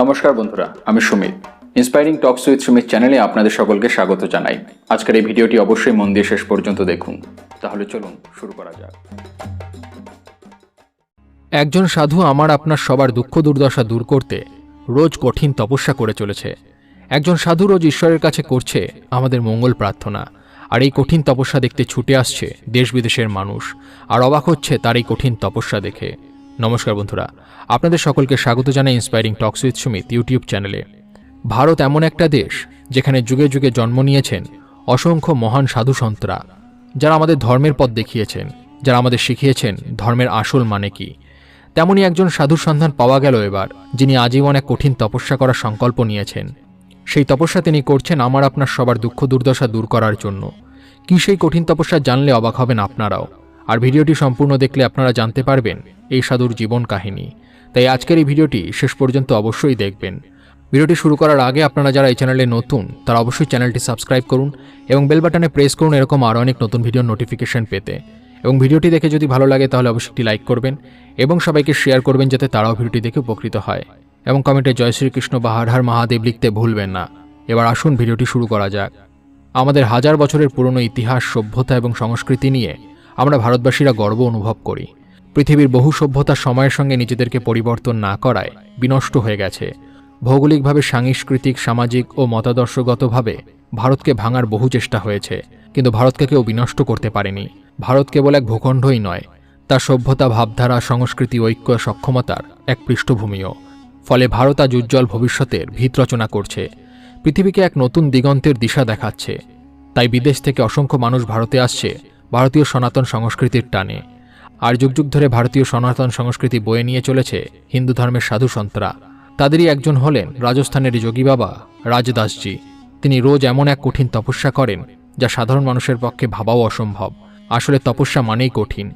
নমস্কার বন্ধুরা, আমি Sumit. Inspiring talks with Sumit চ্যানেলে আপনাদের সকলকে স্বাগত জানাই। আজকের এই ভিডিওটি অবশ্যই মন দিয়ে শেষ পর্যন্ত দেখুন। তাহলে চলুন শুরু করা যাক। একজন সাধু আমার আপনার সবার দুঃখ দুর্দশা দূর করতে রোজ কঠিন তপস্যা করে চলেছে। একজন সাধু রোজ ঈশ্বরের কাছে করছে আমাদের মঙ্গল প্রার্থনা। আর এই কঠিন তপস্যা দেখতে ছুটে আসছে দেশ বিদেশের মানুষ। আর অবাক হচ্ছে তার এই কঠিন তপস্যা দেখে। নমস্কার বন্ধুরা, আপনাদের সকলকে স্বাগত জানাই inspiring talks with Sumit YouTube চ্যানেলে ভারত এমন একটা দেশ, যেখানে যুগে যুগে জন্ম নিয়েছেন অসংখ্য মহান সাধু সন্তরা, যারা আমাদের ধর্মের পথ দেখিয়েছেন, যারা আমাদের শিখিয়েছেন ধর্মের আসল মানে কি। তেমনই একজন সাধুর সন্ধান পাওয়া গেল এবার, যিনি আজীবন এক কঠিন তপস্যা করার সংকল্প নিয়েছেন। সেই তপস্যা তিনি করছেন আমার আপনার সবার দুঃখ দুর্দশা দূর করার জন্য। কি সেই কঠিন তপস্যা জানলে অবাক হবেন আপনারাও? আর ভিডিওটি সম্পূর্ণ দেখলে আপনারা জানতে পারবেন এই সাধুর জীবন কাহিনী। তাই আজকের এই ভিডিওটি শেষ পর্যন্ত অবশ্যই দেখবেন। ভিডিওটি শুরু করার আগে আপনারা যারা এই চ্যানেলে নতুন, তারা অবশ্যই চ্যানেলটি সাবস্ক্রাইব করুন এবং বেল বাটনে প্রেস করুন এরকম আরও অনেক নতুন ভিডিওর নোটিফিকেশন পেতে। এবং ভিডিওটি দেখে যদি ভালো লাগে তাহলে অবশ্যই একটি লাইক করবেন এবং সবাইকে শেয়ার করবেন যাতে তারাও ভিডিওটি দেখে উপকৃত হয়। এবং কমেন্টে জয় শ্রীকৃষ্ণ বা হর হর মহাদেব লিখতে ভুলবেন না। এবার আসুন ভিডিওটি শুরু করা যাক। আমাদের হাজার বছরের পুরনো ইতিহাস, সভ্যতা এবং সংস্কৃতি নিয়ে আমরা ভারতবাসীরা গর্ব অনুভব করি। পৃথিবীর বহু সভ্যতা সময়ের সঙ্গে নিজেদেরকে পরিবর্তন না করায় বিনষ্ট হয়ে গেছে। ভৌগোলিকভাবে, সাংস্কৃতিক, সামাজিক ও মতাদর্শগতভাবে ভারতকে ভাঙার বহু চেষ্টা হয়েছে, কিন্তু ভারতকে কেউ বিনষ্ট করতে পারেনি। ভারত কেবল এক ভূখণ্ডই নয় তার সভ্যতা, ভাবধারা, সংস্কৃতি, ঐক্য, সক্ষমতার এক পৃষ্ঠভূমিও। ফলে ভারত আজ উজ্জ্বল ভবিষ্যতের ভিত রচনা করছে। পৃথিবীকে এক নতুন দিগন্তের দিশা দেখাচ্ছে। তাই বিদেশ থেকে অসংখ্য মানুষ ভারতে আসছে ভারতীয় সনাতন সংস্কৃতির টানে। আর যুগ যুগ ধরে ভারতীয় সনাতন সংস্কৃতি বয়ে নিয়ে চলেছে হিন্দু ধর্মের সাধু সন্তরা। তাদেরই একজন হলেন রাজস্থানের যোগী বাবা রাজদাসজি। তিনি রোজ এমন এক কঠিন তপস্যা করেন, যা সাধারণ মানুষের পক্ষে ভাবাও অসম্ভব। আসলে তপস্যা মানেই কঠিন।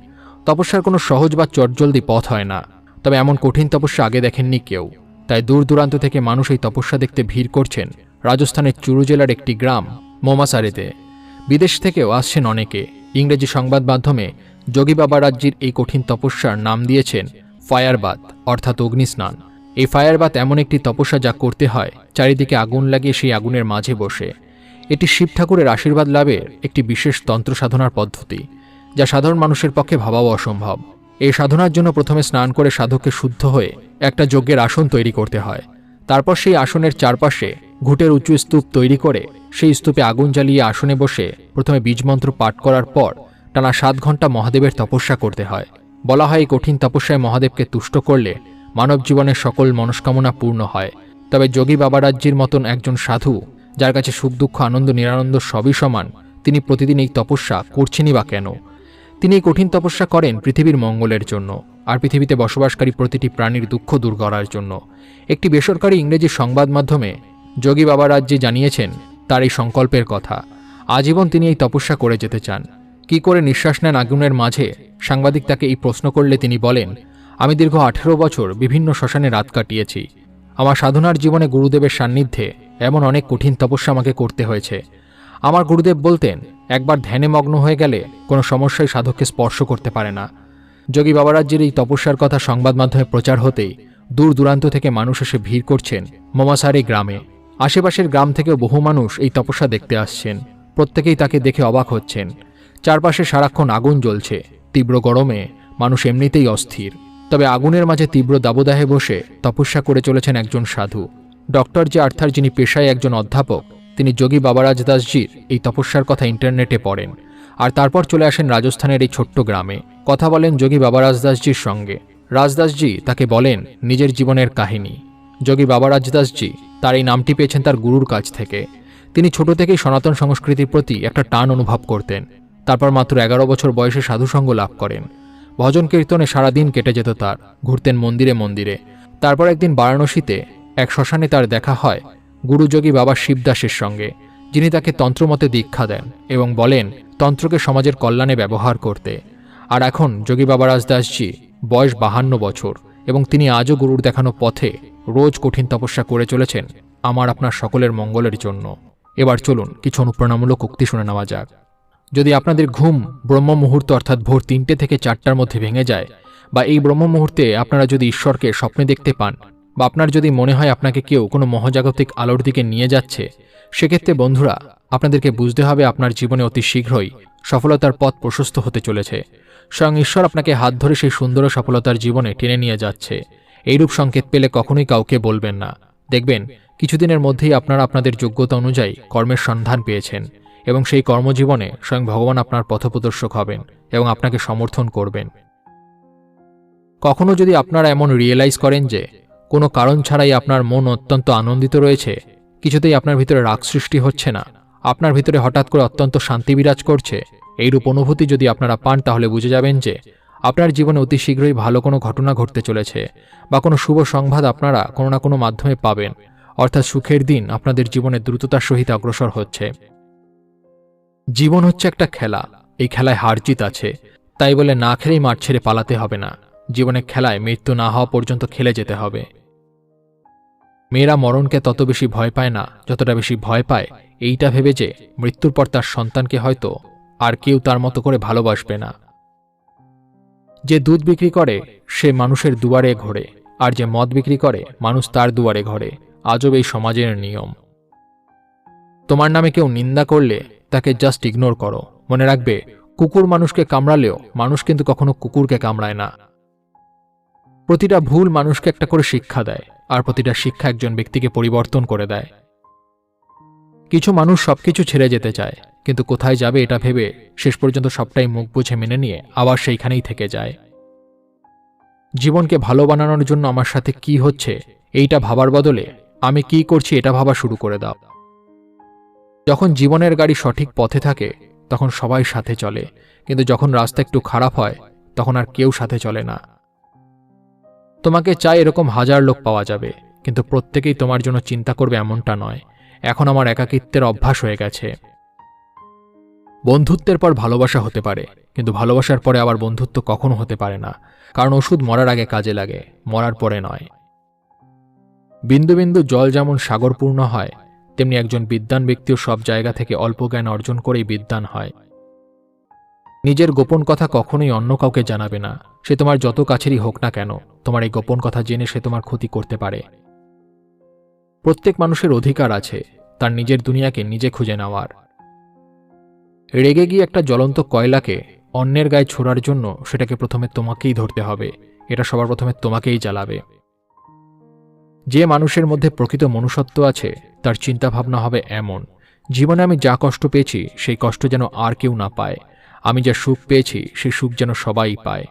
তপস্যার কোনো সহজ বা চটজলদি পথ হয় না। তবে এমন কঠিন তপস্যা আগে দেখেননি কেউ। তাই দূর দূরান্ত থেকে মানুষ এই তপস্যা দেখতে ভিড় করছেন রাজস্থানের চুরু জেলার একটি গ্রাম মোমাসারেতে বিদেশ থেকেও আসছেন অনেকে। ইংরেজি সংবাদ মাধ্যমে যোগী বাবা রাজ্যের এই কঠিন তপস্যার নাম দিয়েছেন ফায়ারবাত, অর্থাৎ অগ্নিস্নান। এই ফায়ারবাত এমন একটি তপস্যা যা করতে হয়, চারিদিকে আগুন লাগিয়ে সেই আগুনের মাঝে বসে। এটি শিব ঠাকুরের আশীর্বাদ লাভের একটি বিশেষ তন্ত্র সাধনার পদ্ধতি, যা সাধারণ মানুষের পক্ষে ভাবাও অসম্ভব। এই সাধনার জন্য প্রথমে স্নান করে সাধককে শুদ্ধ হয়ে একটা যজ্ঞের আসন তৈরি করতে হয়। তারপর সেই আসনের চারপাশে ঘুটের উঁচু স্তূপ তৈরি করে সেই স্তূপে আগুন জ্বালিয়ে আসনে বসে প্রথমে বীজমন্ত্র পাঠ করার পর টানা সাত ঘণ্টা মহাদেবের তপস্যা করতে হয়। বলা হয় কঠিন তপস্যায় মহাদেবকে তুষ্ট করলে মানব জীবনের সকল মনস্কামনা পূর্ণ হয়। তবে যোগী বাবারাজ্যের মতন একজন সাধু, যার কাছে সুখ, দুঃখ, আনন্দ, নিরানন্দ সবই সমান, তিনি প্রতিদিন এই তপস্যা করছেনই বা কেন? তিনি এই কঠিন তপস্যা করেন পৃথিবীর মঙ্গলের জন্য, আর পৃথিবীতে বসবাসকারী প্রতিটি প্রাণীর দুঃখ দূর করার জন্য। একটি বেসরকারি ইংরেজি সংবাদ মাধ্যমে যোগী বাবারাজ্যে জানিয়েছেন তার এই সংকল্পের কথা। আজীবন তিনি এই তপস্যা করে যেতে চান। কি করে নিঃশ্বাস নেন আগুনের মাঝে? সাংবাদিক তাকে এই প্রশ্ন করলে তিনি বলেন, আমি দীর্ঘ আঠেরো বছর বিভিন্ন শ্মশানে রাত কাটিয়েছি। আমার সাধনার জীবনে গুরুদেবের সান্নিধ্যে এমন অনেক কঠিন তপস্যা আমাকে করতে হয়েছে। আমার গুরুদেব বলতেন, একবার ধ্যানে মগ্ন হয়ে গেলে কোনো সমস্যাই সাধককে স্পর্শ করতে পারে না। যোগী বাবারাজ্যের এই তপস্যার কথা সংবাদ মাধ্যমে প্রচার হতেই দূর দূরান্ত থেকে মানুষ এসে ভিড় করছেন মোমাসারি গ্রামে। আশেপাশের গ্রাম থেকেও বহু মানুষ এই তপস্যা দেখতে আসছেন। প্রত্যেকেই তাকে দেখে অবাক হচ্ছেন। চারপাশে সারাক্ষণ আগুন জ্বলছে, তীব্র গরমে, মানুষ এমনিতেই অস্থির। তবে আগুনের মাঝে তীব্র দাবদাহে বসে তপস্যা করে চলেছেন একজন সাধু। ডক্টর যে আর্থার যিনি পেশায় একজন অধ্যাপক, তিনি যোগী বাবারাজ দাসজির এই তপস্যার কথা ইন্টারনেটে পড়েন। আর তারপর চলে আসেন রাজস্থানের এই ছোট্ট গ্রামে। কথা বলেন যোগী বাবারাজ দাসজির সঙ্গে। রাজদাসজি তাকে বলেন, নিজের জীবনের কাহিনী। যোগী বাবা রাজদাসজি তার এই নামটি পেয়েছেন তার গুরুর কাছ থেকে। তিনি ছোট থেকেই সনাতন সংস্কৃতির প্রতি একটা টান অনুভব করতেন। তারপর মাত্র এগারো বছর বয়সে সাধুসঙ্গ লাভ করেন। ভজন কীর্তনে সারাদিন কেটে যেত তার। ঘুরতেন মন্দিরে মন্দিরে। তারপর একদিন বারাণসীতে এক শ্মশানে তার দেখা হয় গুরুযোগী বাবা শিবদাসের সঙ্গে। যিনি তাকে তন্ত্রমতে দীক্ষা দেন এবং বলেন, তন্ত্রকে সমাজের কল্যাণে ব্যবহার করতে। আর এখন যোগী বাবা রাজদাসজি বয়স বাহান্ন বছর এবং তিনি আজও গুরুর দেখানো পথে রোজ কঠিন তপস্যা করে চলেছেন, আমার আপনার সকলের মঙ্গলের জন্য। এবার চলুন কিছু অনুপ্রেরণামূলক উক্তি শুনে নেওয়া যাক। যদি আপনাদের ঘুম ব্রহ্ম মুহূর্ত অর্থাৎ ভোর তিনটে থেকে চারটার মধ্যে ভেঙে যায়, বা এই ব্রহ্ম মুহূর্তে আপনারা যদি ঈশ্বরকে স্বপ্নে দেখতে পান, বা আপনার যদি মনে হয় আপনাকে কেউ কোনো মহাজাগতিক আলোর দিকে নিয়ে যাচ্ছে, সেক্ষেত্রে বন্ধুরা, আপনাদেরকে বুঝতে হবে আপনার জীবনে অতি শীঘ্রই সফলতার পথ প্রশস্ত হতে চলেছে। স্বয়ং ঈশ্বর আপনাকে হাত ধরে সেই সুন্দর সফলতার জীবনে টেনে নিয়ে যাচ্ছে। এইরূপ সংকেত পেলে কখনোই কাউকে বলবেন না। দেখবেন, কিছুদিনের মধ্যেই আপনারা আপনাদের যোগ্যতা অনুযায়ী কর্মের সন্ধান পেয়েছেন এবং সেই কর্মজীবনে স্বয়ং ভগবান আপনার পথপ্রদর্শক হবেন এবং আপনাকে সমর্থন করবেন। কখনো যদি আপনারা এমন রিয়েলাইজ করেন যে কোনো কারণ ছাড়াই আপনার মন অত্যন্ত আনন্দিত রয়েছে, কিছুতেই আপনার ভিতরে রাগ সৃষ্টি হচ্ছে না, আপনার ভিতরে হঠাৎ করে অত্যন্ত শান্তি বিরাজ করছে, এইরূপ অনুভূতি যদি আপনারা পান তাহলে বুঝে যাবেন যে আপনার জীবনে অতি শীঘ্রই ভালো কোনো ঘটনা ঘটতে চলেছে, বা কোনো শুভ সংবাদ আপনারা কোনো না কোনো মাধ্যমে পাবেন। অর্থাৎ সুখের দিন আপনাদের জীবনে দ্রুততার সহিত অগ্রসর হচ্ছে। জীবন হচ্ছে একটা খেলা। এই খেলায় হার জিত আছে। তাই বলে না খেলেই মাঠ ছেড়ে পালাতে হবে না। জীবনের খেলায় মৃত্যু না হওয়া পর্যন্ত খেলে যেতে হবে। মেয়েরা মরণকে তত বেশি ভয় পায় না। যতটা বেশি ভয় পায়, এইটা ভেবে যে মৃত্যুর পর তার সন্তানকে হয়তো আর কেউ তার মতো করে ভালোবাসবে না। যে দুধ বিক্রি করে, সে মানুষের দুয়ারে ঘোরে, আর যে মদ বিক্রি করে, মানুষ তার দুয়ারে ঘরে। আজব এই সমাজের নিয়ম। তোমার নামে কেউ নিন্দা করলে, তাকে জাস্ট ইগনোর করো। মনে রাখবে, কুকুর মানুষকে কামড়ালেও মানুষ কিন্তু কখনো কুকুরকে কামড়ায় না। প্রতিটা ভুল মানুষকে একটা করে শিক্ষা দেয়, আর প্রতিটা শিক্ষা একজন ব্যক্তিকে পরিবর্তন করে দেয়। কিছু মানুষ সবকিছু ছেড়ে যেতে চায়, কিন্তু কোথায় যাবে এটা ভেবে শেষ পর্যন্ত সবটাই মুখ বুঝে মেনে নিয়ে আবার সেইখানেই থেকে যায়। জীবনকে ভালো বানানোর জন্য আমার সাথে কি হচ্ছে, এইটা ভাবার বদলে আমি কি করছি এটা ভাবা শুরু করে দাও। যখন জীবনের গাড়ি সঠিক পথে থাকে, তখন সবাই সাথে চলে, কিন্তু যখন রাস্তা একটু খারাপ হয়, তখন আর কেউ সাথে চলে না। তোমাকে চাই এরকম হাজার লোক পাওয়া যাবে, কিন্তু প্রত্যেকেই তোমার জন্য চিন্তা করবে এমনটা নয়। এখন আমার একাকিত্বের অভ্যাস হয়ে গেছে। বন্ধুত্বের পর ভালোবাসা হতে পারে, কিন্তু ভালোবাসার পরে আবার বন্ধুত্ব কখনো হতে পারে না, কারণ ওষুধ মরার আগে কাজে লাগে, মরার পরে নয়। বিন্দু বিন্দু জল যেমন সাগরপূর্ণ হয়, তেমনি একজন বিদ্বান ব্যক্তিও সব জায়গা থেকে অল্প জ্ঞান অর্জন করেই বিদ্বান হয়। নিজের গোপন কথা কখনোই অন্য কাউকে জানাবে না, সে তোমার যত কাছেরই হোক না কেন, তোমার এই গোপন কথা জেনে সে তোমার ক্ষতি করতে পারে। প্রত্যেক মানুষের অধিকার আছে, তার নিজের দুনিয়াকে নিজে খুঁজে নেওয়ার। রেগে গিয়ে একটা জ্বলন্ত কয়লাকে অন্যের গায়ে ছোড়ার জন্য সেটাকে প্রথমে তোমাকেই ধরতে হবে, এটা সবার প্রথমে তোমাকেই জ্বালাবে। যে মানুষের মধ্যে প্রকৃত মনুষ্যত্ব আছে, তার চিন্তাভাবনা হবে এমন, জীবনে আমি যা কষ্ট পেয়েছি, সেই কষ্ট যেন আর কেউ না পায়, আমি যা সুখ পেয়েছি, সেই সুখ যেন সবাই পায়।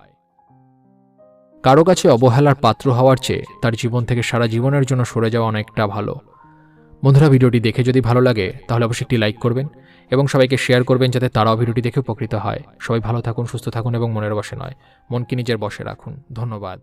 কারও কাছে অবহেলার পাত্র হওয়ার চেয়ে তার জীবন থেকে সারা জীবনের জন্য সরে যাওয়া অনেকটা ভালো। বন্ধুরা, ভিডিওটি দেখে যদি ভালো লাগে, তাহলে অবশ্যই একটি লাইক করবেন এবং সবাইকে শেয়ার করবেন যাতে তারাও ভিডিওটি দেখে উপকৃত হয়। সবাই ভালো থাকুন, সুস্থ থাকুন এবং মনের বসে নয়। মনকে নিজের বসে রাখুন। ধন্যবাদ।